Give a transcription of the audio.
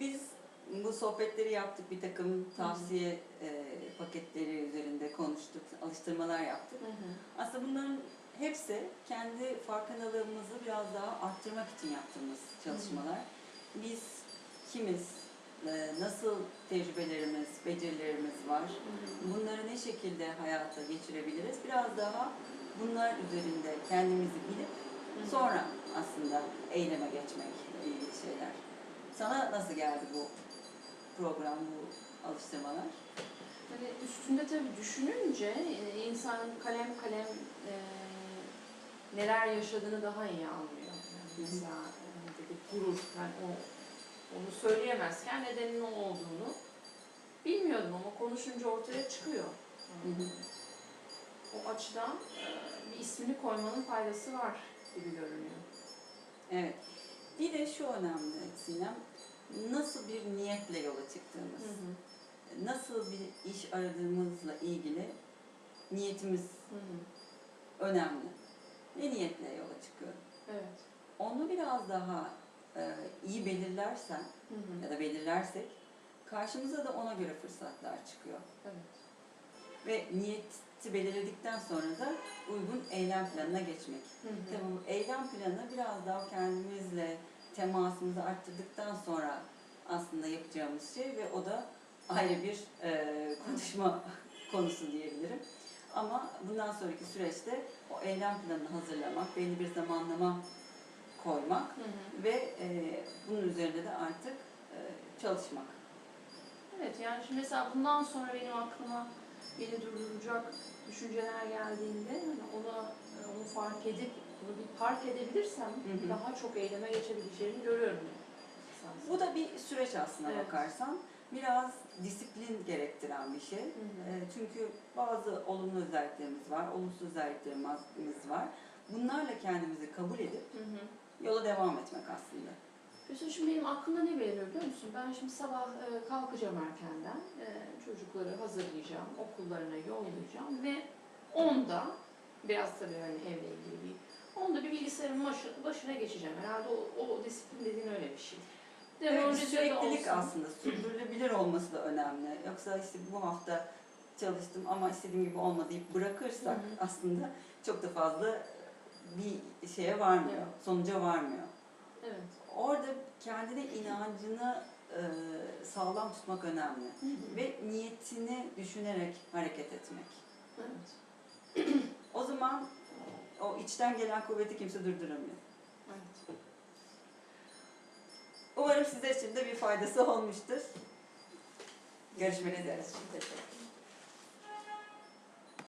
Biz bu sohbetleri yaptık, bir takım tavsiye e, paketleri üzerinde konuştuk, alıştırmalar yaptık. Hı hı. Aslında bunların hepsi kendi farkındalığımızı biraz daha arttırmak için yaptığımız çalışmalar. Biz kimiz, e, nasıl tecrübelerimiz, becerilerimiz var, bunları ne şekilde hayata geçirebiliriz? Biraz daha bunlar üzerinde kendimizi bilip sonra aslında eyleme geçmek. Sana nasıl geldi bu program, bu alıştırmalar? Hani üstünde tabii düşününce e, insan kalem kalem e, neler yaşadığını daha iyi anlıyor. Yani mesela e, dedi, gurur, yani o, onu söyleyemezken nedenin o olduğunu bilmiyordum ama konuşunca ortaya çıkıyor. O açıdan e, bir ismini koymanın faydası var gibi görünüyor. Evet. Bir de şu önemli Sinem, nasıl bir niyetle yola çıktığımız, nasıl bir iş aradığımızla ilgili niyetimiz Hı hı. önemli. Ne niyetle yola çıkıyorum? Evet. Onu biraz daha e, iyi belirlersen Hı hı. ya da belirlersek karşımıza da ona göre fırsatlar çıkıyor. Evet. Ve niyeti belirledikten sonra da uygun eylem planına geçmek. Hı hı. Tabii bu eylem planı biraz daha kendimizle temasımızı arttırdıktan sonra aslında yapacağımız şey ve o da ayrı bir e, konuşma konusu diyebilirim. Ama bundan sonraki süreçte o eylem planını hazırlamak, belli bir zamanlama koymak Hı hı. ve e, bunun üzerinde de artık e, çalışmak. Evet yani şimdi mesela bundan sonra benim aklıma beni durduracak düşünceler geldiğinde hani ona e, onu fark edip bunu bir park edebilirsem Hı hı. daha çok eyleme geçebileceğimi görüyorum. Bu da bir süreç aslında Evet. bakarsan. Biraz disiplin gerektiren bir şey. Hı hı. E, çünkü bazı olumlu özelliklerimiz var, olumsuz özelliklerimiz var. Bunlarla kendimizi kabul edip Hı hı. yola devam etmek aslında. Mesela şimdi benim aklımda ne beliriyor biliyor musun? Ben şimdi sabah e, kalkacağım erkenden, e, çocukları hazırlayacağım, okullarına yollayacağım ve onda biraz tabii hani evle ilgili bir onda bir bilgisayarın başı, başına geçeceğim. Herhalde o, o disiplin dediğin öyle bir şey. Evet, de süreklilik olsun. aslında sürdürülebilir olması da önemli. Yoksa işte bu hafta çalıştım ama istediğim gibi olmadı deyip bırakırsak Hı hı. aslında çok da fazla bir şeye varmıyor, Evet. sonuca varmıyor. Evet. Kendine inancını e, sağlam tutmak önemli. Ve niyetini düşünerek hareket etmek. Evet. O zaman o içten gelen kuvveti kimse durduramıyor. Evet. Umarım sizler için de bir faydası olmuştur. Görüşmek üzere. Teşekkür ederim.